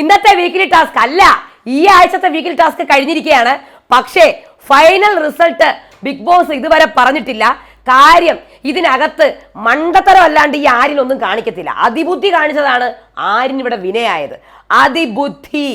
ഇന്നത്തെ weekly task അല്ല ഈ ആഴ്ചത്തെ വീക്കിലി ടാസ്ക് കഴിഞ്ഞിരിക്കുകയാണ് പക്ഷേ ഫൈനൽ റിസൾട്ട് ബിഗ് ബോസ് ഇതുവരെ പറഞ്ഞിട്ടില്ല. കാര്യം ഇതിനകത്ത് മണ്ടത്തരം അല്ലാണ്ട് ഈ ഒന്നും കാണിക്കത്തില്ല. അതിബുദ്ധി കാണിച്ചതാണ് ആര്യൻ ഇവിടെ വിനയായത്. അതിബുദ്ധി.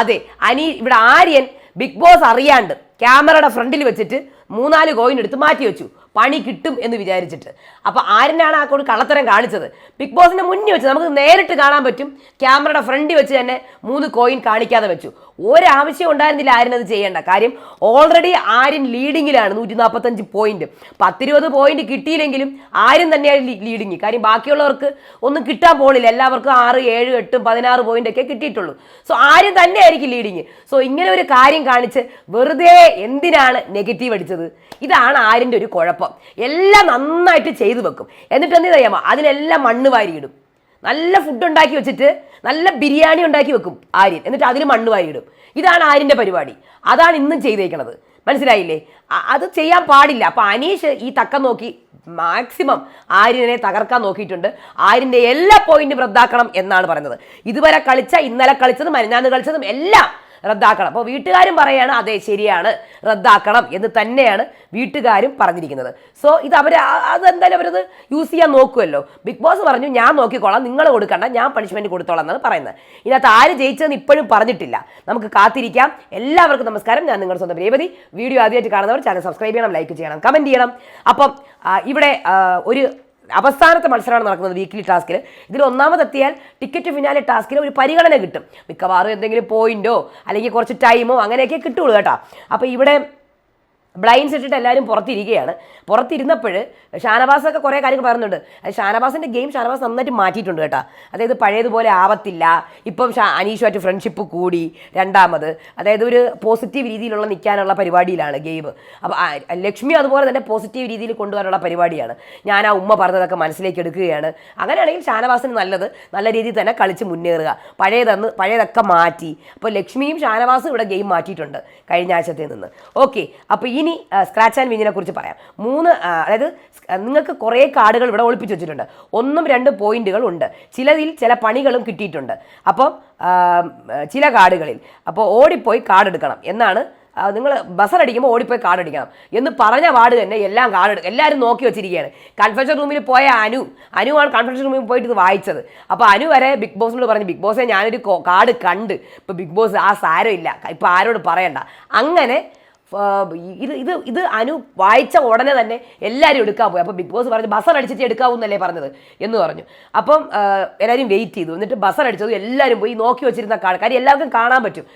അതെ അനി ഇവിടെ ആര്യൻ ബിഗ് ബോസ് അറിയാണ്ട് ക്യാമറയുടെ ഫ്രണ്ടിൽ വെച്ചിട്ട് മൂന്നാൽ കോയിൻ എടുത്ത് മാറ്റി വെച്ചു പണി കിട്ടും എന്ന് വിചാരിച്ചിട്ട്. അപ്പോൾ ആരിനാണ് ആ കൊണ്ട് കള്ളത്തരം കാണിച്ചത്? ബിഗ് ബോസിന്റെ മുന്നിൽ വെച്ച് നമുക്ക് നേരിട്ട് കാണാൻ പറ്റും. ക്യാമറയുടെ ഫ്രണ്ടിൽ വെച്ച് തന്നെ മൂന്ന് കോയിൻ കാണിക്കാതെ വെച്ചു. ഒരാവശ്യം ഉണ്ടായിരുന്നില്ല ആരിനത് ചെയ്യേണ്ട. കാര്യം ഓൾറെഡി ആര്യൻ ലീഡിങ്ങിലാണ് നൂറ്റി നാൽപ്പത്തഞ്ച് പോയിന്റ് പത്തിരുപത് പോയിന്റ് കിട്ടിയില്ലെങ്കിലും ആര്യൻ തന്നെയാണ് ലീഡിങ് കാര്യം ബാക്കിയുള്ളവർക്ക് ഒന്നും കിട്ടാൻ പോണില്ല. എല്ലാവർക്കും ആറ് ഏഴ് എട്ടും പതിനാറ് പോയിന്റ് ഒക്കെ കിട്ടിയിട്ടുള്ളൂ. സോ ആര്യൻ തന്നെയായിരിക്കും ലീഡിങ് സോ ഇങ്ങനെ ഒരു കാര്യം കാണിച്ച് വെറുതെ എന്തിനാണ് നെഗറ്റീവ് അടിച്ചത്? ഇതാണ് ആര്യന്റെ ഒരു കുഴപ്പം. എല്ലാം നന്നായിട്ട് ചെയ്തു വെക്കും. എന്നിട്ട് എന്ത് ചെയ്യാമോ അതിനെല്ലാം മണ്ണ് വാരിയിടും. നല്ല ഫുഡ് ഉണ്ടാക്കി വെച്ചിട്ട് നല്ല ബിരിയാണി ഉണ്ടാക്കി വെക്കും ആര്യൻ. എന്നിട്ട് അതിൽ മണ്ണ് വാരിയിടും. ഇതാണ് ആര്യന്റെ പരിപാടി. അതാണ് ഇന്നും ചെയ്തേക്കണത്. മനസ്സിലായില്ലേ? അത് ചെയ്യാൻ പാടില്ല. അപ്പോൾ അനീഷ് ഈ തക്കം നോക്കി മാക്സിമം ആര്യനെ തകർക്കാൻ നോക്കിയിട്ടുണ്ട്. ആര്യന്റെ എല്ലാ പോയിന്റും റദ്ദാക്കണം എന്നാണ് പറയുന്നത്. ഇതുവരെ കളിച്ച ഇന്നലെ കളിച്ചതും മരുന്നാന്ന് കളിച്ചതും എല്ലാം റദ്ദാക്കണം. അപ്പോൾ വീട്ടുകാരും പറയുകയാണ് അതെ ശരിയാണ് റദ്ദാക്കണം എന്ന് തന്നെയാണ് വീട്ടുകാരും പറഞ്ഞിരിക്കുന്നത്. സോ ഇത് അവർ അതെന്തായാലും അവരത് യൂസ് ചെയ്യാൻ നോക്കുമല്ലോ ബിഗ് ബോസ് പറഞ്ഞു ഞാൻ നോക്കിക്കോളാം നിങ്ങൾ കൊടുക്കണ്ട ഞാൻ പണിഷ്മെന്റ് കൊടുത്തോളാം എന്നാണ് പറയുന്നത്. ഇതിനകത്ത് ആര് ജയിച്ചതെന്ന് ഇപ്പോഴും പറഞ്ഞിട്ടില്ല. നമുക്ക് കാത്തിരിക്കാം. എല്ലാവർക്കും നമസ്കാരം. ഞാൻ നിങ്ങളുടെ സ്വന്തം രേവതി. വീഡിയോ ആദ്യമായിട്ട് കാണുന്നവർ ചാനൽ സബ്സ്ക്രൈബ് ചെയ്യണം ലൈക്ക് ചെയ്യണം കമന്റ് ചെയ്യണം. അപ്പം ഇവിടെ ഒരു അവസാനത്തെ മത്സരമാണ് നടക്കുന്നത് വീക്കിലി ടാസ്കിൽ ഇതിൽ ഒന്നാമതെത്തിയാൽ ടിക്കറ്റ് ഫിനാലെ ടാസ്കിൽ ഒരു പരിഗണന കിട്ടും. മിക്കവാറും എന്തെങ്കിലും പോയിന്റോ അല്ലെങ്കിൽ കുറച്ച് ടൈമോ അങ്ങനെയൊക്കെ കിട്ടുള്ളൂ കേട്ടോ. അപ്പോൾ ഇവിടെ ബ്ലൈൻഡ്സ് ഇട്ടിട്ട് എല്ലാവരും പുറത്തിരിക്കുകയാണ്. പുറത്തിരുന്നപ്പോൾ ഷാനവാസൊക്കെ കുറേ കാര്യങ്ങൾ പറയുന്നുണ്ട്. അത് ഷാനവാസിന്റെ ഗെയിം ഷാനവാസ് നന്നായിട്ട് മാറ്റിയിട്ടുണ്ട് കേട്ടോ. അതായത് പഴയതുപോലെ ആവത്തില്ല. ഇപ്പം ഷാ അനീഷുമായിട്ട് ഫ്രണ്ട്ഷിപ്പ് കൂടി. രണ്ടാമത് അതായത് ഒരു പോസിറ്റീവ് രീതിയിലുള്ള നിൽക്കാനുള്ള പരിപാടിയിലാണ് ഗെയിം അപ്പോൾ ലക്ഷ്മി അതുപോലെ തന്നെ പോസിറ്റീവ് രീതിയിൽ കൊണ്ടുവരാനുള്ള പരിപാടിയാണ്. ഞാൻ ആ ഉമ്മ പറഞ്ഞതൊക്കെ മനസ്സിലേക്ക് എടുക്കുകയാണ്. അങ്ങനെയാണെങ്കിൽ ഷാനവാസിന് നല്ലത് നല്ല രീതിയിൽ തന്നെ കളിച്ച് മുന്നേറുക. പഴയതെന്ന് പഴയതൊക്കെ മാറ്റി. അപ്പോൾ ലക്ഷ്മിയും ഷാനവാസും ഇവിടെ ഗെയിം മാറ്റിയിട്ടുണ്ട് കഴിഞ്ഞ ആഴ്ചത്തിൽ നിന്ന്. ഓക്കെ അപ്പോൾ ഇനി സ്ക്രാച്ച് ആൻഡ് വിഞ്ഞിനെ കുറിച്ച് പറയാം. മൂന്ന് അതായത് നിങ്ങൾക്ക് കുറേ കാർഡുകൾ ഇവിടെ ഒളിപ്പിച്ച് വെച്ചിട്ടുണ്ട്. ഒന്നും രണ്ട് പോയിന്റുകൾ ഉണ്ട്. ചിലതിൽ ചില പണികളും കിട്ടിയിട്ടുണ്ട്. അപ്പോൾ ചില കാർഡുകളിൽ. അപ്പോൾ ഓടിപ്പോയി കാർഡ് എടുക്കണം എന്നാണ് നിങ്ങൾ ബസറടിക്കുമ്പോൾ ഓടിപ്പോയി കാർഡ് അടിക്കണം. എന്ന് പറഞ്ഞ പാട് തന്നെ എല്ലാം കാർഡ് എടുക്കും എല്ലാവരും നോക്കി വെച്ചിരിക്കുകയാണ്. കൺഫെഷൻ റൂമിൽ പോയ അനു അനുവാണ് കൺഫെഷൻ റൂമിൽ പോയിട്ട് ഇത് വായിച്ചത്. അപ്പോൾ അനു വരെ ബിഗ് ബോസിനോട് പറഞ്ഞു ബിഗ് ബോസെ ഞാനൊരു കാർഡ് കണ്ട്. ഇപ്പോൾ ബിഗ് ബോസ് ആ സാരമില്ല. ഇപ്പോൾ ആരോട് പറയണ്ട. അങ്ങനെ ഇത് ഇത് ഇത് അനു വായിച്ച ഉടനെ തന്നെ എല്ലാവരും എടുക്കാൻ പോയി. അപ്പോൾ ബിഗ് ബോസ് പറഞ്ഞു ബസർ അടിച്ചിട്ട് എടുക്കാവൂന്നല്ലേ പറഞ്ഞത്? എന്ന് പറഞ്ഞു. അപ്പം എല്ലാവരും വെയിറ്റ് ചെയ്തു. എന്നിട്ട് ബസർ അടിച്ചത് എല്ലാവരും പോയി നോക്കി വെച്ചിരുന്ന കാർഡ് കാര്യം എല്ലാവർക്കും കാണാൻ പറ്റും.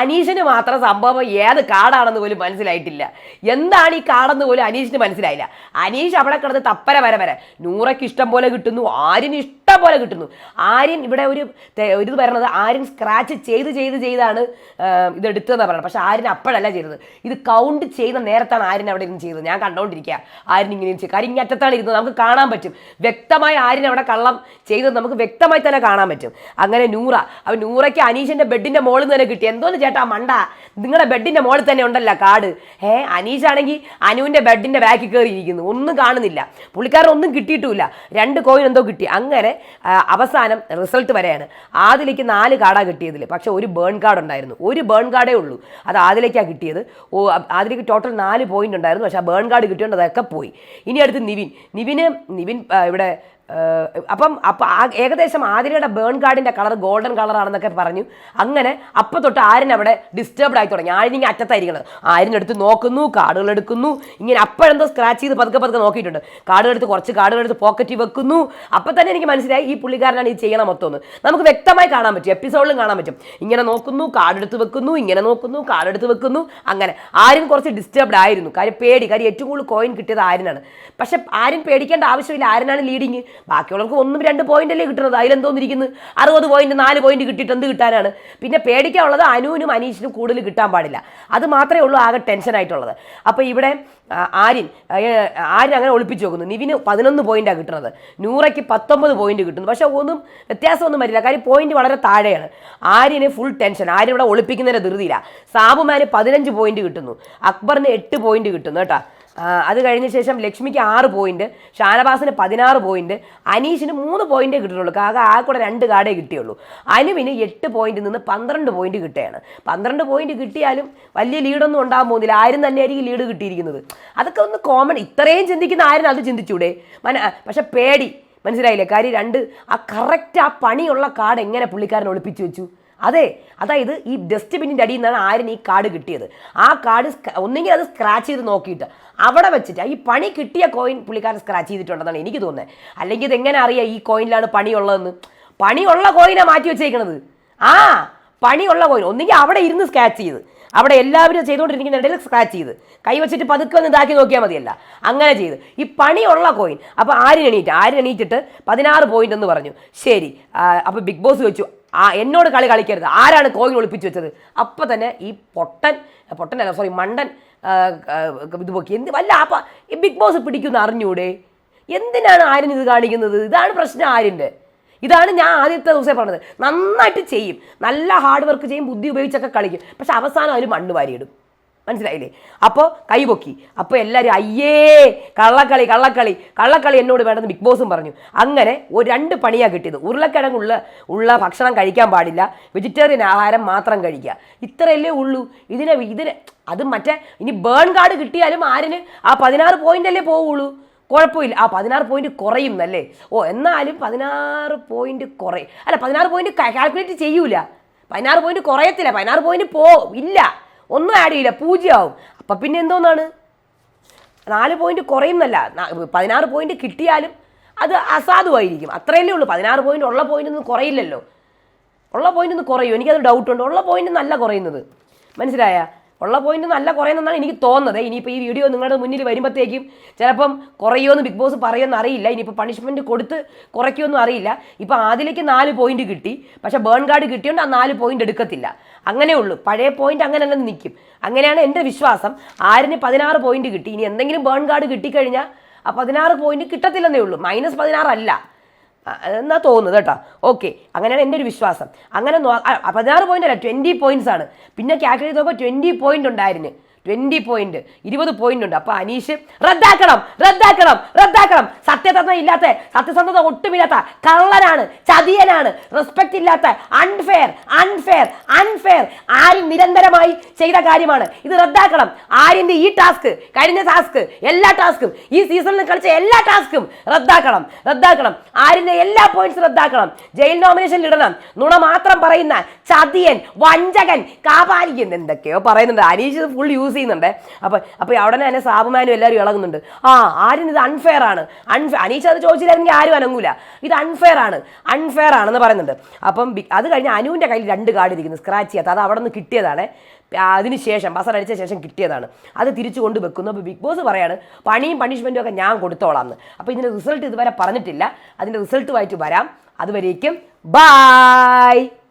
അനീഷിന് മാത്രം സംഭവം ഏത് കാടാണെന്ന് പോലും മനസ്സിലായിട്ടില്ല. എന്താണ് ഈ കാടെന്ന് പോലും അനീഷിന് മനസ്സിലായില്ല. അനീഷ് അവിടെ കിടന്ന് തപ്പര വര വരെ. നൂറയ്ക്ക് ഇഷ്ടം പോലെ കിട്ടുന്നു. ആരിന് പോലെ കിട്ടുന്നു. ആര്യൻ ഇവിടെ ഒരു ഇത് പറയുന്നത് ആര്യൻ സ്ക്രാച്ച് ചെയ്ത് ചെയ്ത് ചെയ്താണ് ഇത് എടുത്തതെന്നാണ് പറയുന്നത്. പക്ഷെ ആര്യൻ അപ്പോഴല്ല ചെയ്തത്. ഇത് കൗണ്ട് ചെയ്ത നേരത്താണ് ആര്യൻ അവിടെ ഇരുന്ന് ചെയ്തത്. ഞാൻ കണ്ടുകൊണ്ടിരിക്കുക ആര്യൻ ഇങ്ങനെ ചെയ്യും. കാര്യം ഇങ്ങനെ അറ്റത്താണ് ഇരുന്നത്. നമുക്ക് കാണാൻ പറ്റും. വ്യക്തമായി ആര്യൻ അവിടെ കള്ളം ചെയ്തത് നമുക്ക് വ്യക്തമായി തന്നെ കാണാൻ പറ്റും. അങ്ങനെ നൂറ. അപ്പം നൂറയ്ക്ക് അനീഷിന്റെ ബെഡിന്റെ മോളിൽ നിന്ന് തന്നെ കിട്ടി. എന്തോന്ന് ചേട്ടാ മണ്ട? നിങ്ങളുടെ ബെഡിന്റെ മോളിൽ തന്നെ ഉണ്ടല്ലോ കാട്. ഏ അനീഷാണെങ്കിൽ അനുവിന്റെ ബെഡിന്റെ ബാക്കിൽ കയറിയിരിക്കുന്നു. ഒന്നും കാണുന്നില്ല. പുള്ളിക്കാരൻ ഒന്നും കിട്ടിയിട്ടില്ല രണ്ട് കോയിൻ എന്തോ കിട്ടി. അങ്ങനെ അവസാനം റിസൾട്ട് വരെയാണ്. ആദിലേക്ക് നാല് കാർഡാണ് കിട്ടിയതിൽ പക്ഷെ ഒരു ബേൺ കാർഡ് ഉണ്ടായിരുന്നു. ഒരു ബേൺ കാർഡേ ഉള്ളൂ. അത് ആദിലേക്കാണ് കിട്ടിയത്. ഓ ആദിലേക്ക് ടോട്ടൽ നാല് പോയിന്റ് ഉണ്ടായിരുന്നു. പക്ഷെ ആ ബേൺ കാർഡ് കിട്ടിയോണ്ട് അതൊക്കെ പോയി. ഇനി അടുത്ത് നിവിൻ. നിവിന് നിവിൻ ഇവിടെ അപ്പം അപ്പം ആ ഏകദേശം ആതിരയുടെ ബേൺ കാർഡിന്റെ കളർ ഗോൾഡൻ കളറാണെന്നൊക്കെ പറഞ്ഞു. അങ്ങനെ അപ്പം തൊട്ട് ആര്യൻ അവിടെ ഡിസ്റ്റർബ്ഡ് ആയി തുടങ്ങി. ആര്യൻ ഇങ്ങനെ അറ്റത്തായിരിക്കണത് ആര്യൻ എടുത്ത് നോക്കുന്നു കാർഡുകൾ എടുക്കുന്നു. ഇങ്ങനെ അപ്പോഴെന്തോ സ്ക്രാച്ച് ചെയ്ത് പതുക്കെ പതുക്കെ നോക്കിയിട്ടുണ്ട്. കാർഡുകൾ എടുത്ത് കുറച്ച് കാർഡുകൾ എടുത്ത് പോക്കറ്റിൽ വെക്കുന്നു. അപ്പം തന്നെ എനിക്ക് മനസ്സിലായി ഈ പുള്ളിക്കാരനാണ് ഇത് ചെയ്യണം മൊത്തം ഒന്ന് നമുക്ക് വ്യക്തമായി കാണാൻ പറ്റും എപ്പിസോഡിലും കാണാൻ പറ്റും. ഇങ്ങനെ നോക്കുന്നു കാർഡ് എടുത്ത് വെക്കുന്നു ഇങ്ങനെ നോക്കുന്നു കാർഡ് എടുത്ത് വെക്കുന്നു. അങ്ങനെ. ആര്യൻ കുറച്ച് ഡിസ്റ്റർബ്ഡ് ആയിരുന്നു. കാര്യം പേടി. കാര്യം ഏറ്റവും കൂടുതൽ കോയിൻ കിട്ടിയത് ആര്യനാണ്. പക്ഷെ ആര്യൻ പേടിക്കേണ്ട ആവശ്യമില്ല. ആര്യനാണ് ലീഡിങ് ബാക്കിയുള്ളവർക്ക് ഒന്നും രണ്ട് പോയിന്റ് അല്ലേ കിട്ടുന്നത്? അതിലെന്തോന്നിരിക്കുന്നു അറുപത് പോയിന്റ് നാല് പോയിന്റ് കിട്ടിയിട്ട് എന്ത് കിട്ടാനാണ്? പിന്നെ പേടിക്കാനുള്ളത് അനുവിനും അനീഷിനും കൂടുതൽ കിട്ടാൻ പാടില്ല. അത് മാത്രമേ ഉള്ളൂ ആകെ ടെൻഷൻ ആയിട്ടുള്ളത്. അപ്പോൾ ഇവിടെ ആര്യൻ ആര്യൻ അങ്ങനെ ഒളിപ്പിച്ച് നോക്കുന്നു നിവിന് പതിനൊന്ന് പോയിന്റാണ് കിട്ടുന്നത്. നൂറയ്ക്ക് പത്തൊമ്പത് പോയിന്റ് കിട്ടുന്നു. പക്ഷേ ഒന്നും വ്യത്യാസമൊന്നും വരില്ല. കാര്യം പോയിന്റ് വളരെ താഴെയാണ്. ആര്യന് ഫുൾ ടെൻഷൻ ആര്യൻ ഇവിടെ ഒളിപ്പിക്കുന്നതിന് ധൃതിയില്ല. സാബുമാന് പതിനഞ്ച് പോയിന്റ് കിട്ടുന്നു. അക്ബറിന് എട്ട് പോയിന്റ് കിട്ടുന്നു കേട്ടോ. അത് കഴിഞ്ഞ ശേഷം ലക്ഷ്മിക്ക് ആറ് പോയിന്റ് ഷാനവാസിന് പതിനാറ് പോയിന്റ് അനീഷിന് മൂന്ന് പോയിന്റേ കിട്ടിയിട്ടുള്ളൂ. കാക ആ കൂടെ രണ്ട് കാർഡേ കിട്ടിയുള്ളൂ. അനുവിന് എട്ട് പോയിന്റിൽ നിന്ന് പന്ത്രണ്ട് പോയിന്റ് കിട്ടുകയാണ്. പന്ത്രണ്ട് പോയിന്റ് കിട്ടിയാലും വലിയ ലീഡൊന്നും ഉണ്ടാകാൻ പോകുന്നില്ല. ആരും തന്നെയായിരിക്കും ലീഡ് കിട്ടിയിരിക്കുന്നത്. അതൊക്കെ ഒന്ന് കോമൺ ഇത്രയും ചിന്തിക്കുന്ന ആരും അത് ചിന്തിച്ചൂടെ? മന പക്ഷെ പേടി. മനസ്സിലായില്ലേ? കാര്യം രണ്ട് ആ കറക്റ്റ് ആ പണിയുള്ള കാർഡ് എങ്ങനെ പുള്ളിക്കാരൻ ഒളിപ്പിച്ചു വെച്ചു? അതെ അതായത് ഈ ഡസ്റ്റ്ബിന്നിന്റെ അടിയിൽ നിന്നാണ് ആരും ഈ കാർഡ് കിട്ടിയത്. ആ കാർഡ് ഒന്നെങ്കിൽ അത് സ്ക്രാച്ച് ചെയ്ത് നോക്കിയിട്ട് അവിടെ വെച്ചിട്ട് ഈ പണി കിട്ടിയ കോയിൻ പുള്ളിക്കാരൻ സ്ക്രാച്ച് ചെയ്തിട്ടുണ്ടെന്നാണ് എനിക്ക് തോന്നുന്നത്. അല്ലെങ്കിൽ ഇതെങ്ങനെ അറിയാം ഈ കോയിനിലാണ് പണിയുള്ളതെന്ന്? പണിയുള്ള കോയിനാണ് മാറ്റി വെച്ചേക്കണത്. ആ പണിയുള്ള കോയിൻ ഒന്നെങ്കിൽ അവിടെ ഇരുന്ന് സ്ക്രാച്ച് ചെയ്ത്. അവിടെ എല്ലാവരും ചെയ്തുകൊണ്ടിരിക്കുന്ന ഇടയിൽ സ്ക്രാച്ച് ചെയ്ത്. കൈ വെച്ചിട്ട് പതുക്കെ ഒന്ന് ഇതാക്കി നോക്കിയാൽ മതിയല്ല. അങ്ങനെ ചെയ്ത്. ഈ പണിയുള്ള കോയിൻ അപ്പോൾ ആര് എണീറ്റ് ആര് എണീറ്റിട്ട് പതിനാറ് പോയിന്റ് എന്ന് പറഞ്ഞു. ശരി അപ്പോൾ ബിഗ് ബോസ് വെച്ചു ആ എന്നോട് കളി കളിക്കരുത്. ആരാണ് കോയിൻ ഒളിപ്പിച്ച് വെച്ചത്? അപ്പം തന്നെ ഈ പൊട്ടൻ പൊട്ടനല്ല സോറി മണ്ടൻ ഇത് പൊക്കി. എന്ത് വല്ല അപ്പം ബിഗ് ബോസ് പിടിക്കുന്ന അറിഞ്ഞൂടെ? എന്തിനാണ് ആര്യൻ ഇത് കാണിക്കുന്നത്? ഇതാണ് പ്രശ്നം ആര്യന്റെ. ഇതാണ് ഞാൻ ആദ്യത്തെ ദിവസം പറഞ്ഞത്. നന്നായിട്ട് ചെയ്യും. നല്ല ഹാർഡ് വർക്ക് ചെയ്യും ബുദ്ധി ഉപയോഗിച്ചൊക്കെ കളിക്കും. പക്ഷെ അവസാനം അതിൽ മണ്ണ് വാരിയിടും. മനസ്സിലായില്ലേ? അപ്പോൾ കൈപൊക്കി അപ്പോൾ എല്ലാവരും അയ്യേ കള്ളക്കളി കള്ളക്കളി കള്ളക്കളി എന്നോട് വേണമെന്ന് ബിഗ് ബോസും പറഞ്ഞു. അങ്ങനെ ഒരു രണ്ട് പണിയാണ് കിട്ടിയത്. ഉരുളക്കിഴങ്ങുള്ള ഉള്ള ഭക്ഷണം കഴിക്കാൻ പാടില്ല. വെജിറ്റേറിയൻ ആഹാരം മാത്രം കഴിക്കുക. ഇത്രയല്ലേ ഉള്ളൂ. ഇതിനെ ഇതിനെ അത് മറ്റേ ഇനി ബേൺ കാർഡ് കിട്ടിയാലും ആരിന് ആ പതിനാറ് പോയിന്റ് അല്ലേ പോവുള്ളൂ? കുഴപ്പമില്ല. ആ പതിനാറ് പോയിന്റ് കുറയും അല്ലേ ഓ എന്നാലും പതിനാറ് പോയിന്റ് കുറയും. അല്ല പതിനാറ് പോയിന്റ് കാൽക്കുലേറ്റ് ചെയ്യൂല. പതിനാറ് പോയിന്റ് കുറയത്തില്ല. പതിനാറ് പോയിന്റ് പോ ഇല്ല. ഒന്നും ആഡ് ചെയ്യില്ല പൂജ്യമാവും. അപ്പം പിന്നെ എന്തോന്നാണ്? നാല് പോയിന്റ് കുറയുന്നല്ല. പതിനാറ് പോയിന്റ് കിട്ടിയാലും അത് അസാധുവായിരിക്കും. അത്രയല്ലേ ഉള്ളൂ. പതിനാറ് പോയിന്റ് ഉള്ള പോയിന്റ് ഒന്നും കുറയില്ലല്ലോ. ഉള്ള പോയിന്റ് ഒന്ന് കുറയും. എനിക്കത് ഡൗട്ടുണ്ട് ഉള്ള പോയിന്റ് നല്ല കുറയുന്നത്. മനസ്സിലായ? ഉള്ള പോയിന്റ് നല്ല കുറയുന്നതാണ് എനിക്ക് തോന്നുന്നത്. ഇനിയിപ്പോൾ ഈ വീഡിയോ നിങ്ങളുടെ മുന്നിൽ വരുമ്പോഴത്തേക്കും ചിലപ്പം കുറയുമെന്ന് ബിഗ് ബോസ് പറയുമെന്ന് അറിയില്ല. ഇനിയിപ്പോൾ പണിഷ്മെന്റ് കൊടുത്ത് കുറയ്ക്കുമെന്നും അറിയില്ല. ഇപ്പോൾ ആദ്യത്തേക്ക് നാല് പോയിന്റ് കിട്ടി. പക്ഷേ ബേൺ കാർഡ് കിട്ടിയോണ്ട് ആ നാല് പോയിന്റ് എടുക്കത്തില്ല. അങ്ങനെ ഉള്ളൂ. പഴയ പോയിന്റ് അങ്ങനെ തന്നെ നിൽക്കും അങ്ങനെയാണ് എന്റെ വിശ്വാസം. ആരിന് പതിനാറ് പോയിന്റ് കിട്ടി? ഇനി എന്തെങ്കിലും ബേൺ കാർഡ് കിട്ടിക്കഴിഞ്ഞാൽ ആ പതിനാറ് പോയിന്റ് കിട്ടത്തില്ലെന്നേ ഉള്ളൂ. മൈനസ് പതിനാറല്ല എന്നാ തോന്നുന്നത് കേട്ടോ. ഓക്കെ അങ്ങനെയാണ് എന്റെ ഒരു വിശ്വാസം. അങ്ങനെ പതിനാറ് പോയിന്റ് അല്ല ട്വന്റി പോയിന്റ്സ് ആണ്. പിന്നെ കാൽക്കുലേറ്റ് നോക്കുമ്പോൾ ട്വന്റി പോയിന്റ് ഉണ്ടായിരുന്നു. ട്വന്റി പോയിന്റ് ഇരുപത് പോയിന്റ് ഉണ്ട്. അപ്പോൾ അനീഷ് റദ്ദാക്കണം റദ്ദാക്കണം റദ്ദാക്കണം. സത്യസന്ധത ഇല്ലാത്ത സത്യസന്ധത ഒട്ടുമില്ലാത്ത കള്ളനാണ് ചതിയനാണ് റെസ്പെക്ട് ഇല്ലാത്ത അൺഫെയർ അൺഫെയർ അൺഫെയർ ആരും നിരന്തരമായി ചെയ്ത കാര്യമാണ്. ഇത് റദ്ദാക്കണം. ആര്യന്റെ ഈ ടാസ്ക് കഴിഞ്ഞ ടാസ്ക് എല്ലാ ടാസ്കും ഈ സീസണിൽ കളിച്ച എല്ലാ ടാസ്കും റദ്ദാക്കണം റദ്ദാക്കണം. ആര്യന്റെ എല്ലാ പോയിന്റ്സും റദ്ദാക്കണം. ജയിൽ നോമിനേഷനിൽ ഇടണം. നുണ മാത്രം പറയുന്ന ചതിയൻ വഞ്ചകൻ കാപാലിക്കുന്ന എന്തൊക്കെയോ പറയുന്നുണ്ട്. അനീഷ് ഫുൾ യൂസ് ചെയ്യുന്നുണ്ട്. അപ്പൊ അപ്പൊ അവിടെ തന്നെ സാബുമാനും എല്ലാവരും ഇളകുന്നുണ്ട്. ആ ആര്യൻ ഇത് അൺഫെയർ ആണ്. അൺഫെയർ അനീഷ് അത് ചോദിച്ചില്ലായിരുന്നെങ്കിൽ ആരും അനങ്ങൂല. ഇത് അൺഫെയർ ആണ്. അൺഫെയർ ആണെന്ന് പറയുന്നുണ്ട്. അപ്പം അത് കഴിഞ്ഞ് അനുവിന്റെ കയ്യിൽ രണ്ട് കാർഡ് ഇരിക്കുന്നു. സ്ക്രാച്ച് ചെയ്യാത്ത. അത് അവിടെ നിന്ന് കിട്ടിയതാണ്. അതിന് ശേഷം ബസർ അടിച്ച ശേഷം കിട്ടിയതാണ്. അത് തിരിച്ചു കൊണ്ട് വെക്കുന്നു. അപ്പോൾ ബിഗ് ബോസ് പറയാണ് പണിയും പണിഷ്മെന്റും ഒക്കെ ഞാൻ കൊടുത്തോളാം എന്ന് അപ്പോൾ ഇതിന്റെ റിസൾട്ട് ഇതുവരെ പറഞ്ഞിട്ടില്ല. അതിന്റെ റിസൾട്ടുമായിട്ട് വരാം. അതുവരേക്കും ബായ്